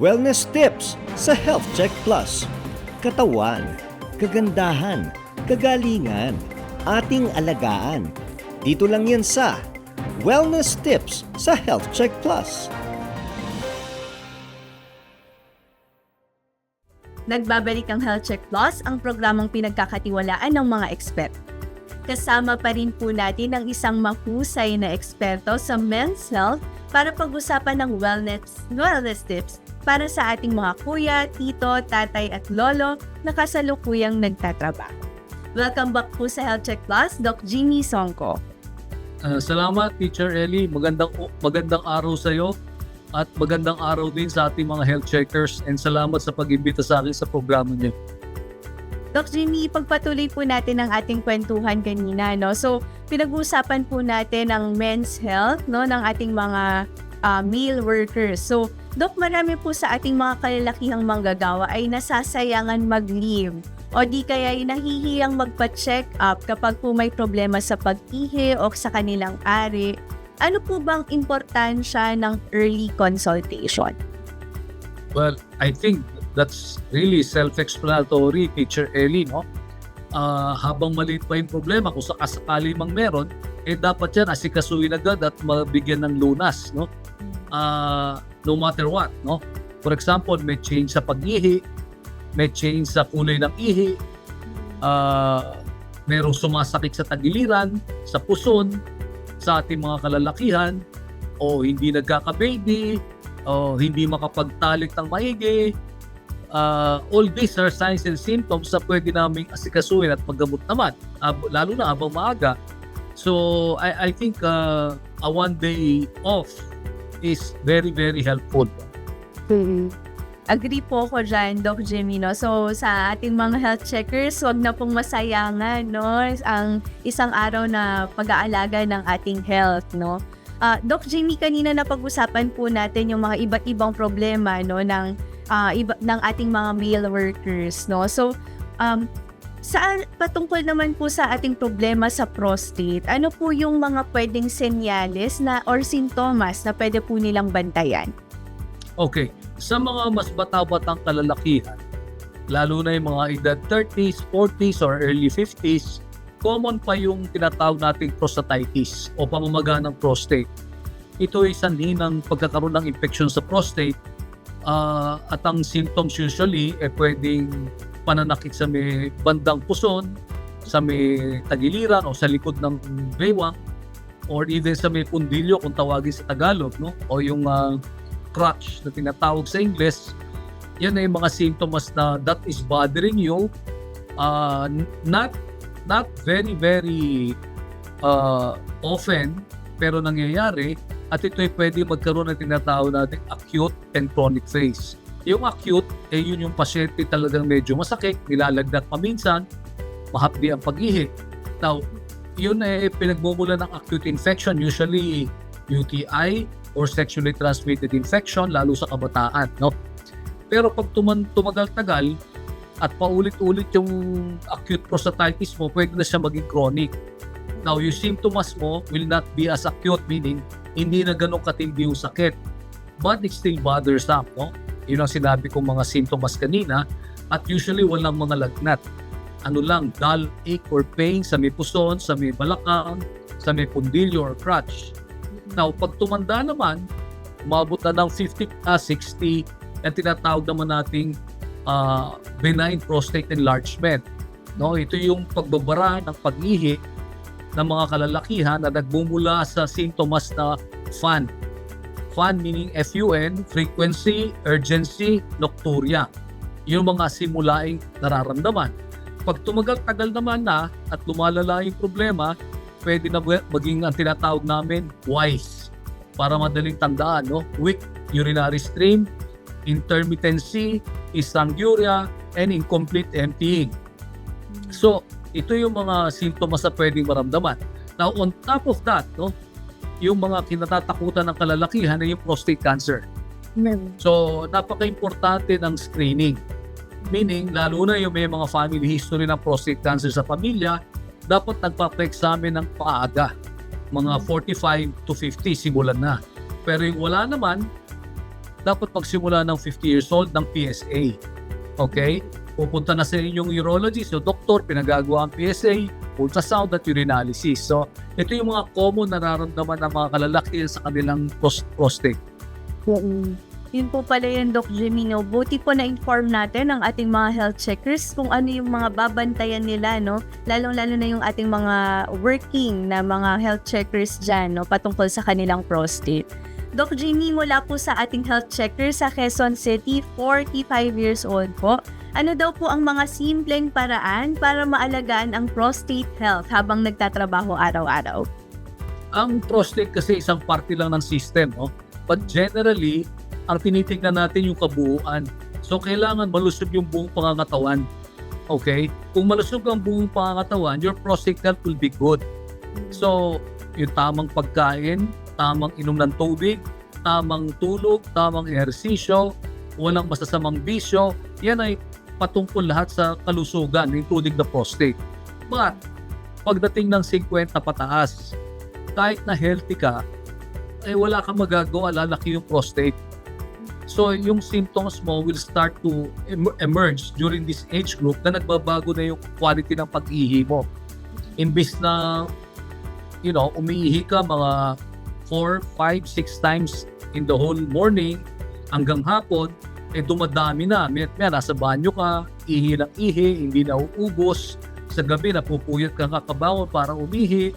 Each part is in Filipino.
Wellness tips sa Health Check Plus. Katawan, kagandahan, kagalingan, ating alagaan. Dito lang yan sa Wellness tips sa Health Check Plus. Nagbabalik ang Health Check Plus, ang programang pinagkakatiwalaan ng mga expert. Kasama pa rin po natin ang isang mahusay na eksperto sa men's health para pag-usapan ng wellness, wellness tips para sa ating mga kuya, tito, tatay at lolo na kasalukuyang nagtatrabaho. Welcome back po sa Health Check Plus, Doc Jimmy Songko. Ah, salamat Teacher Ellie. Magandang magandang araw sa iyo at magandang araw din sa ating mga health checkers and salamat sa pag-imbita sa akin sa programa niyo. Doc Jimmy, pagpatuloy po natin ang ating kwentuhan kanina, no? So, pinag-uusapan po natin ang men's health, no, ng ating mga ah, male workers. So, Doc, marami po sa ating mga kalalakihang manggagawa ay nasasayangan mag-leave o di kaya ay nahihiyang magpa-check up kapag po may problema sa pag-ihi o sa kanilang ari. Ano po bang importansya ng early consultation? Well, I think that's really self-explanatory, Teacher Ellie, no? Ah, habang maliit pa yung problema, kung sakasakali mang meron, eh dapat yan asikasuhin agad at mabigyan ng lunas, no? Ah, no matter what, no? For example, may change sa pag-ihi, may change sa kulay ng ihi, ah, merong sumasakit sa tagiliran, sa puson, sa ating mga kalalakihan, o hindi nagkaka-baby, o hindi makapagtalik ng maigi. Uh, all these are signs and symptoms na pwede naming asikasuhin at paggamot naman, ab- lalo na habang maaga. So, I, I think uh, a one day off is very, very helpful. Agree po ako dyan, Doc Jimmy, no? So, sa ating mga health checkers, wag na pong masayangan, no? Ang isang araw na pag-aalaga ng ating health, no? Ah, Doc Jimmy, kanina na pag-usapan po natin yung mga iba't ibang problema, no? Ng, ah, iba, ng ating mga male workers, no? So, um, sa patungkol naman po sa ating problema sa prostate, ano po yung mga pwedeng senyales na or sintomas na pwede po nilang bantayan? Okay, sa mga mas bata-batang kalalakihan, lalo na yung mga edad 30s, 40s, or early 50s, common pa yung tinatawag nating prostatitis o pamamaga ng prostate. Ito ay sanhi ng pagkakaroon ng infection sa prostate ah, at ang symptoms usually ay pwedeng pananakit sa may bandang puson, sa may tagiliran o sa likod ng baywang or even sa may pundilyo kung tawagin sa Tagalog no o yung ah, crutch na tinatawag sa English yan ay mga symptoms na that is bothering you uh, not not very very uh, often pero nangyayari at ito ay pwede magkaroon ng tinatawag natin acute and chronic phase. Yung acute, eh yun yung pasyente talagang medyo masakit, nilalagnat paminsan, mahapdi ang pag-ihi. Now, yun ay pinagmumula ng acute infection, usually UTI or sexually transmitted infection, lalo sa kabataan. No? Pero pag tuman, tumagal-tagal at paulit-ulit yung acute prostatitis mo, pwede na siya maging chronic. Now, yung symptoms mo will not be as acute, meaning hindi na ganun katindi yung sakit. But it still bothers up. No? Yun ang sinabi kong mga symptoms kanina. At usually, walang mga lagnat. Ano lang, dull ache or pain sa may puson, sa may balakang, sa may pundilyo or crutch. Now, pag tumanda naman, umabot na ng 50, ah, 60, ang tinatawag naman nating ah, benign prostate enlargement. No, ito yung pagbabara ng pag-ihi ng mga kalalakihan na nagmumula sa sintomas na FUN. FUN meaning F-U-N, frequency, urgency, nocturia. Yung mga simulaing nararamdaman. Pag tumagal-tagal naman na at lumalala yung problema, pwede na maging ang tinatawag namin WISE para madaling tandaan, no? Weak urinary stream, intermittency, istanguria, and incomplete emptying. So, ito yung mga sintomas na pwedeng maramdaman. Now, on top of that, no, yung mga kinatatakutan ng kalalakihan ay yung prostate cancer. So, napaka-importante ng screening. Meaning, lalo na yung may mga family history ng prostate cancer sa pamilya, dapat nagpapa-examine ng paaga. Mga 45 to 50 simulan na. Pero yung wala naman, dapat magsimula ng 50 years old ng PSA. Okay? Pupunta na sa inyong urologist o doktor, pinagagawa ang PSA, ultrasound at urinalysis. So, ito yung mga common nararamdaman ng mga kalalaki sa kanilang pros- prostate. Yun po pala yun, Doc Jimmy, no? Buti po na-inform natin ang ating mga health checkers kung ano yung mga babantayan nila, no? Lalong-lalo na yung ating mga working na mga health checkers dyan, no? Patungkol sa kanilang prostate. Doc Jimmy, mula po sa ating health checker sa Quezon City, 45 years old po. Ano daw po ang mga simpleng paraan para maalagaan ang prostate health habang nagtatrabaho araw-araw? Ang prostate kasi isang parte lang ng system, no? But generally, ang tinitingnan natin yung kabuuan. So, kailangan malusog yung buong pangangatawan. Okay? Kung malusog ang buong pangangatawan, your prostate health will be good. So, yung tamang pagkain, tamang inom ng tubig, tamang tulog, tamang ehersisyo, walang masasamang bisyo, yan ay patungkol lahat sa kalusugan, including the prostate. But, pagdating ng 50 pataas, kahit na healthy ka, eh wala kang magagawa, lalaki yung prostate. So, yung symptoms mo will start to em- emerge during this age group na nagbabago na yung quality ng pag-ihi mo. Imbis na, you know, umiihi ka mga 4, 5, 6 times in the whole morning hanggang hapon, eh dumadami na. May, may nasa banyo ka, ihi ng ihi, hindi na uubos. Sa gabi, napupuyat ka kakabangon para umihi.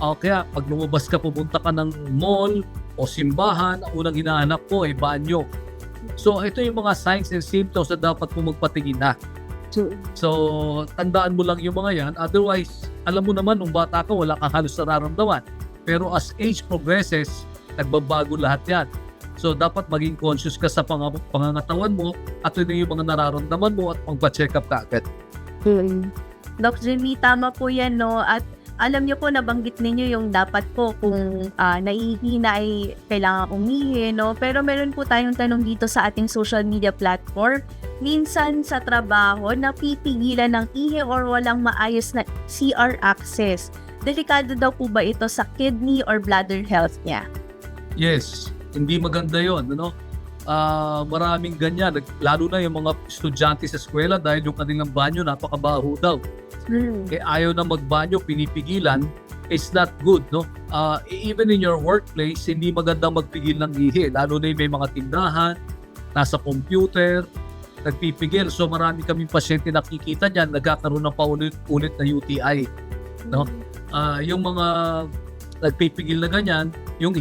O kaya, pag lumabas ka, pupunta ka ng mall o simbahan, ang unang hinahanap mo ay banyo. So, ito yung mga signs and symptoms na dapat mo magpatingin na. So, tandaan mo lang yung mga yan. Otherwise, alam mo naman, nung bata ka, wala kang halos nararamdaman. Pero as age progresses, nagbabago lahat yan. So, dapat maging conscious ka sa pang- pangangatawan mo at ito yung mga nararamdaman mo at magpa-check up ka agad. Doc Jimmy, tama po yan, no? At alam niyo po, nabanggit ninyo yung dapat po kung uh, naihina ay kailangan umihi, no? Pero meron po tayong tanong dito sa ating social media platform. Minsan sa trabaho, napipigilan ng ihi or walang maayos na CR access. Delikado daw po ba ito sa kidney or bladder health niya? Yes, hindi maganda yon ano? Ah, maraming ganyan, lalo na yung mga estudyante sa eskwela dahil yung kanilang banyo napakabaho daw. Eh ayaw na magbanyo, pinipigilan, it's not good, no? Ah, even in your workplace, hindi magandang magpigil ng ihi, lalo na yung may mga tindahan, nasa computer, nagpipigil. So marami kaming pasyente nakikita niyan, nagkakaroon ng paulit-ulit na UTI. No? Ah, yung mga nagpipigil na ganyan, yung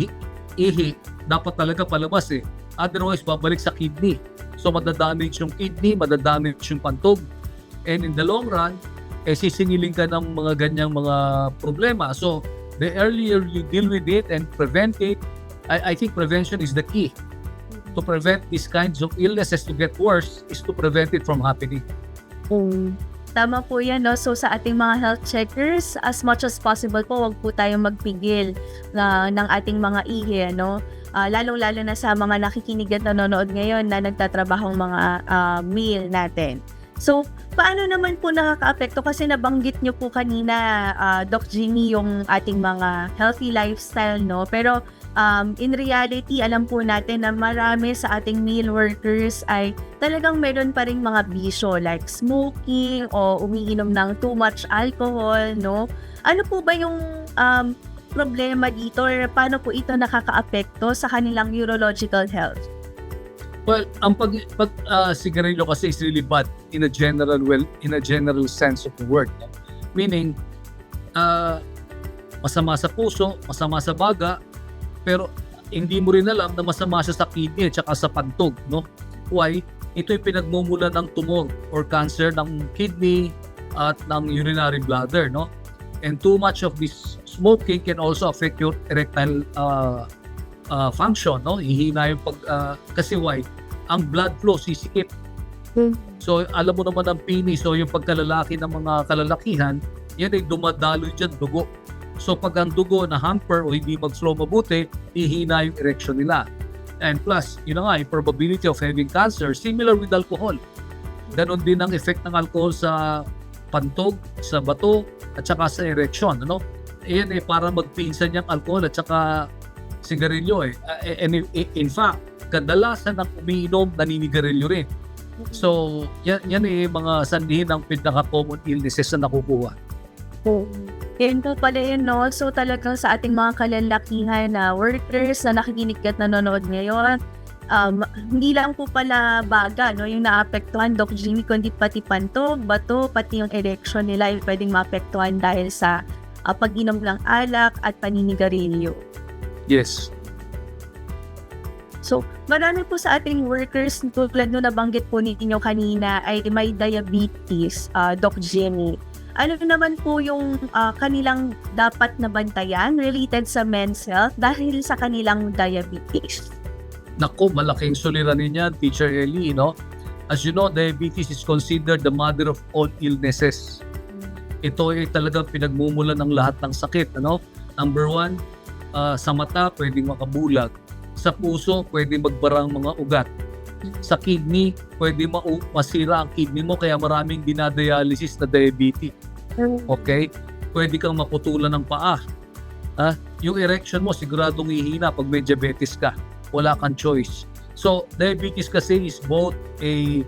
ihi dapat talaga palabas eh. Otherwise, babalik sa kidney. So, madadamage yung kidney, madadamage yung pantog. And in the long run, eh, sisingilin ka ng mga ganyang mga problema. So, the earlier you deal with it and prevent it, I, I think prevention is the key. To prevent these kinds of illnesses to get worse is to prevent it from happening. Tama po yan, no? So, sa ating mga health checkers, as much as possible po, wag po tayong magpigil na, ng ating mga ihi, no? Ah, lalong-lalo na sa mga nakikinig at nanonood ngayon na nagtatrabahong mga ah, meal natin. So, paano naman po nakaka-apekto? Kasi nabanggit nyo po kanina, ah, Doc Jimmy, yung ating mga healthy lifestyle, no? Pero um, in reality, alam po natin na marami sa ating meal workers ay talagang meron pa rin mga bisyo like smoking o umiinom ng too much alcohol, no? Ano po ba yung um, problema dito or paano po ito nakaka-apekto sa kanilang urological health? Well, ang pag, pag ah, sigarilyo kasi is really bad in a general well in a general sense of the word. Meaning ah, masama sa puso, masama sa baga, pero hindi mo rin alam na masama siya sa kidney at saka sa pantog, no? Why? Ito yung pinagmumula ng tumor or cancer ng kidney at ng urinary bladder, no? And too much of this smoking can also affect your erectile uh, uh, function, no? Ihina yung pag uh, kasi why? Ang blood flow sisikip. So alam mo naman ang penis so yung pagkalalaki ng mga kalalakihan, yan ay dumadaloy dyan dugo. So pag ang dugo na hamper o hindi mag-flow mabuti, ihina yung erection nila. And plus, yun na nga, yung probability of having cancer, similar with alcohol. Ganon din ang effect ng alcohol sa pantog, sa bato, at saka sa erection. Ano? Ayan eh, para magpinsan yung alcohol at saka sigarilyo eh. Uh, And in, fact, kadalasan ng umiinom, naninigarilyo rin. So, yan, yan eh, mga sandihin ng pinaka-common illnesses na nakukuha. Yan po pala yun, no? So talagang sa ating mga kalalakihan na workers na nakikinig at nanonood ngayon, um, hindi lang po pala baga, no? Yung naapektuhan, Doc Jimmy, kundi pati panto, bato, pati yung erection nila ay pwedeng maapektuhan dahil sa ah, pag-inom ng alak at paninigarilyo. Yes. So, marami po sa ating workers, tulad no nabanggit po ninyo kanina, ay may diabetes, ah, Doc Jenny. Ano naman po yung ah, kanilang dapat na bantayan related sa men's health dahil sa kanilang diabetes? Naku, malaking suliranin niyan, Teacher Ellie, no? As you know, diabetes is considered the mother of all illnesses. Ito ay talagang pinagmumulan ng lahat ng sakit, ano? Number one, ah, sa mata, pwedeng makabulag. Sa puso, pwedeng magbarang mga ugat. Sa kidney, pwede mau- masira ang kidney mo kaya maraming dinadialysis na diabetes. Okay? Pwede kang maputulan ng paa. Ha? Yung erection mo siguradong ihina pag may diabetes ka. Wala kang choice. So, diabetes kasi is both a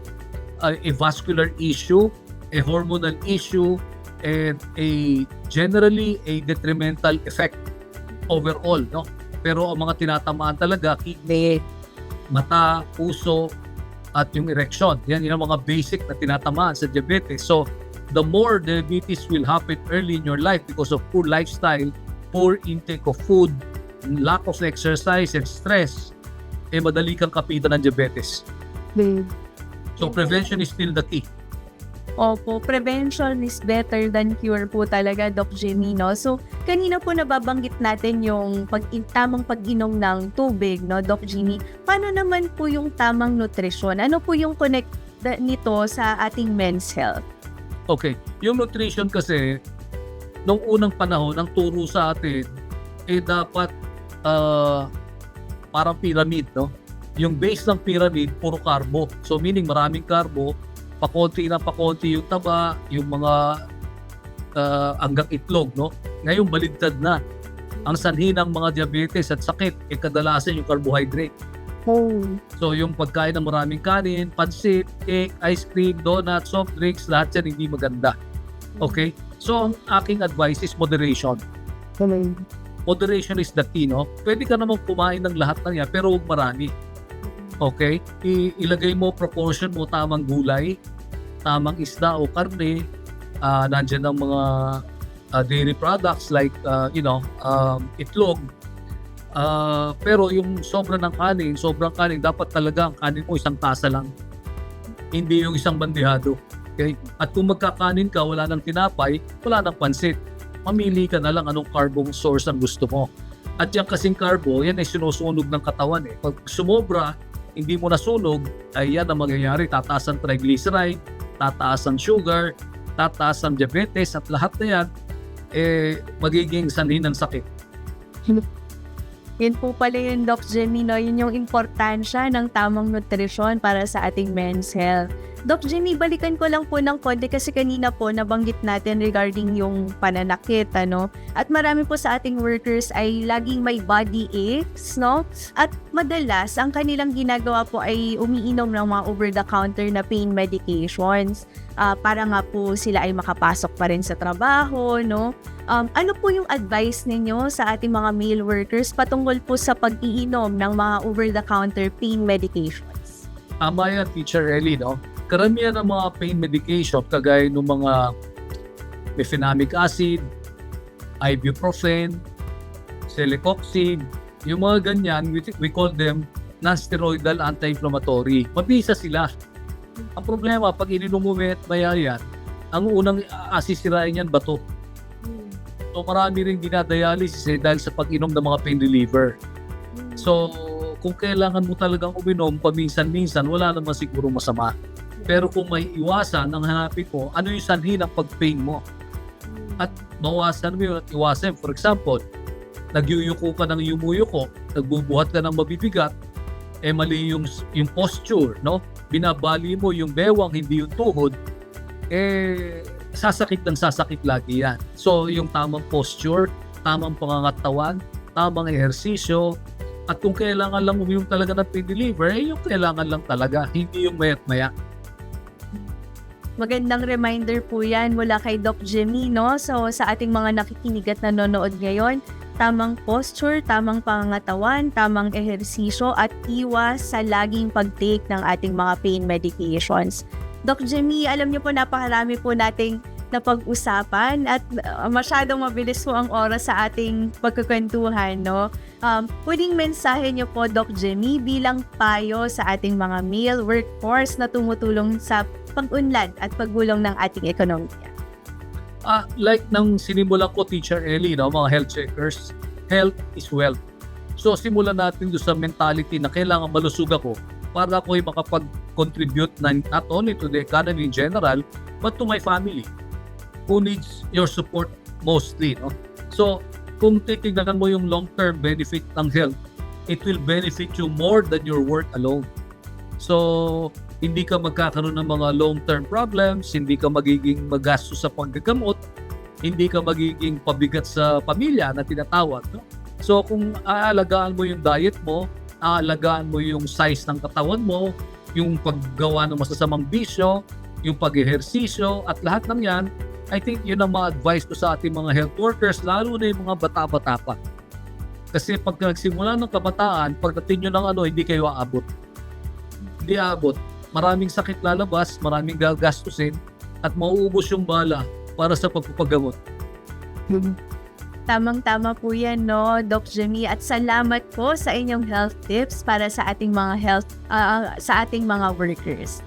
a, a vascular issue, a hormonal issue, and a generally a detrimental effect overall, no? Pero ang mga tinatamaan talaga, kidney, mata, puso, at yung erection. Yan, yan ang mga basic na tinatamaan sa diabetes. So, the more diabetes will happen early in your life because of poor lifestyle, poor intake of food, lack of exercise and stress, eh madali kang kapitan ng diabetes. So prevention is still the key. Opo, prevention is better than cure po talaga, Doc Jenny, no? So, kanina po nababanggit natin yung pag tamang pag-inom ng tubig, no, Doc Jenny. Paano naman po yung tamang nutrisyon? Ano po yung connect nito sa ating men's health? Okay, yung nutrition kasi, nung unang panahon, ang turo sa atin, eh dapat ah, parang pyramid, no? Yung base ng pyramid, puro carbo. So meaning maraming carbo, pakonti na pakonti yung taba, yung mga ah, hanggang itlog, no? Ngayon baligtad na. Ang sanhi ng mga diabetes at sakit, eh kadalasan yung carbohydrate. So yung pagkain ng maraming kanin, pansit, cake, ice cream, donuts, soft drinks, lahat yan hindi maganda. Okay? So ang aking advice is moderation. Moderation is the key, no? Pwede ka namang kumain ng lahat ng yan, pero huwag marami. Okay? I- ilagay mo proportion mo tamang gulay, tamang isda o karne, ah nandyan ang mga ah, dairy products like, ah, you know, um, itlog, Ah, pero yung sobra ng kanin, sobrang kanin, dapat talaga ang kanin mo isang tasa lang. Hindi yung isang bandihado. Okay? At kung magkakanin ka, wala ng tinapay, wala ng pansit. Mamili ka na lang anong carbong source ang gusto mo. At yung kasing carbo, yan ay sinusunog ng katawan eh. Pag sumobra, hindi mo nasunog, ay yan ang mangyayari. Tataas ang triglyceride, tataas ang sugar, tataas ang diabetes, at lahat na yan, eh, magiging sanhin ng sakit. Yun po pala yun, Doc Jenny, no? Yun yung importansya ng tamang nutrisyon para sa ating men's health. Doc Jenny, balikan ko lang po ng konti kasi kanina po nabanggit natin regarding yung pananakit, ano? At marami po sa ating workers ay laging may body aches, no? At madalas, ang kanilang ginagawa po ay umiinom ng mga over-the-counter na pain medications ah, para nga po sila ay makapasok pa rin sa trabaho, no? Um, ano po yung advice ninyo sa ating mga male workers patungkol po sa pag-iinom ng mga over-the-counter pain medications? Tama yan, Teacher Ellie, no? Karamihan ng mga pain medication, kagaya ng mga mefenamic acid, ibuprofen, celecoxib, yung mga ganyan, we, we call them non-steroidal anti-inflammatory. Mabisa sila. Ang problema, pag ininom mo met maya yan, ang unang asisirain yan bato. So marami rin dinadialysis eh, dahil sa pag-inom ng mga pain reliever. So, kung kailangan mo talagang uminom paminsan-minsan, wala naman siguro masama. Pero kung may iwasan, ang hanapin mo, ano yung sanhi ng pag-pain mo? At mawasan mo yun at iwasan. For example, nagyuyuko ka ng yumuyuko, nagbubuhat ka ng mabibigat, eh mali yung, yung posture, no? Binabali mo yung bewang, hindi yung tuhod, eh sasakit ng sasakit lagi yan. So, yung tamang posture, tamang pangangatawan, tamang ehersisyo, At kung kailangan lang uminom talaga ng pain reliever, eh yung kailangan lang talaga, hindi yung mayat maya. Magandang reminder po yan mula kay Doc Jimmy, no? So, sa ating mga nakikinig at nanonood ngayon, tamang posture, tamang pangangatawan, tamang ehersisyo at iwas sa laging pag-take ng ating mga pain medications. Doc Jimmy, alam niyo po napakarami po nating napag-usapan at uh, masyadong mabilis po ang oras sa ating pagkukwentuhan, no? Um, pwedeng mensahe niyo po, Doc Jimmy, bilang payo sa ating mga male workforce na tumutulong sa pag-unlad at paggulong ng ating ekonomiya. Ah, like nang sinimulan ko, Teacher Ellie, no, mga health checkers, health is wealth. So, simulan natin doon sa mentality na kailangan malusog ako para ako ay makapag-contribute na not only to the economy in general, but to my family who needs your support mostly. No? So, kung titignan mo yung long-term benefit ng health, it will benefit you more than your work alone. So, hindi ka magkakaroon ng mga long-term problems, hindi ka magiging magastos sa paggagamot, hindi ka magiging pabigat sa pamilya na tinatawag. No? So kung aalagaan mo yung diet mo, aalagaan mo yung size ng katawan mo, yung paggawa ng masasamang bisyo, yung pag-ehersisyo, at lahat ng yan, I think yun ang mga advice ko sa ating mga health workers, lalo na yung mga bata-bata pa. Kasi pag nagsimula ng kabataan, pagdating nyo ng ano, hindi kayo aabot. Hindi aabot maraming sakit lalabas, maraming gagastusin, at mauubos yung bala para sa pagpapagamot. Tamang-tama po yan, no, Doc Jimmy. At salamat po sa inyong health tips para sa ating mga health, ah, sa ating mga workers.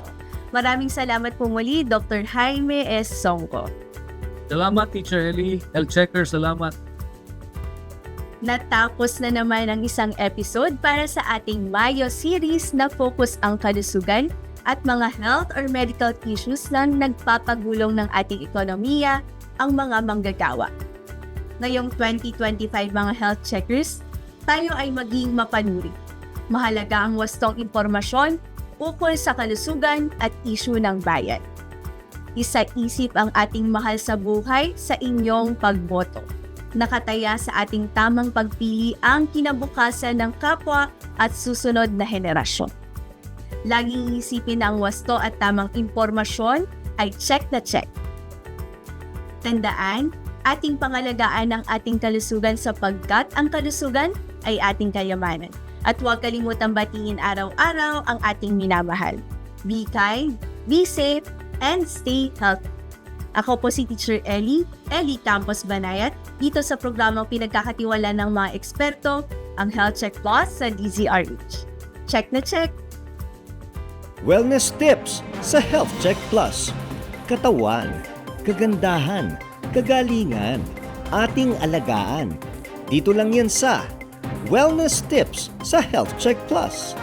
Maraming salamat po muli, Dr. Jaime S. Songko. Salamat, Teacher Ellie. Health Checker, salamat. Natapos na naman ang isang episode para sa ating Mayo series na focus ang kalusugan at mga health or medical issues na nagpapagulong ng ating ekonomiya, ang mga manggagawa. Ngayong 2025 mga health checkers, tayo ay maging mapanuri. Mahalaga ang wastong impormasyon ukol sa kalusugan at issue ng bayan. Isa-isip ang ating mahal sa buhay sa inyong pagboto. Nakataya sa ating tamang pagpili ang kinabukasan ng kapwa at susunod na henerasyon. Laging isipin ang wasto at tamang impormasyon ay check na check. Tandaan, ating pangalagaan ang ating kalusugan sapagkat ang kalusugan ay ating kayamanan. At huwag kalimutang batiin araw-araw ang ating minamahal. Be kind, be safe, and stay healthy. Ako po si Teacher Ellie, Ellie Campos Banayat, dito sa programang pinagkakatiwala ng mga eksperto, ang Health Check Plus sa DZRH. Check na check! Wellness tips sa Health Check Plus. Katawan, kagandahan, kagalingan, ating alagaan. Dito lang yan sa Wellness tips sa Health Check Plus.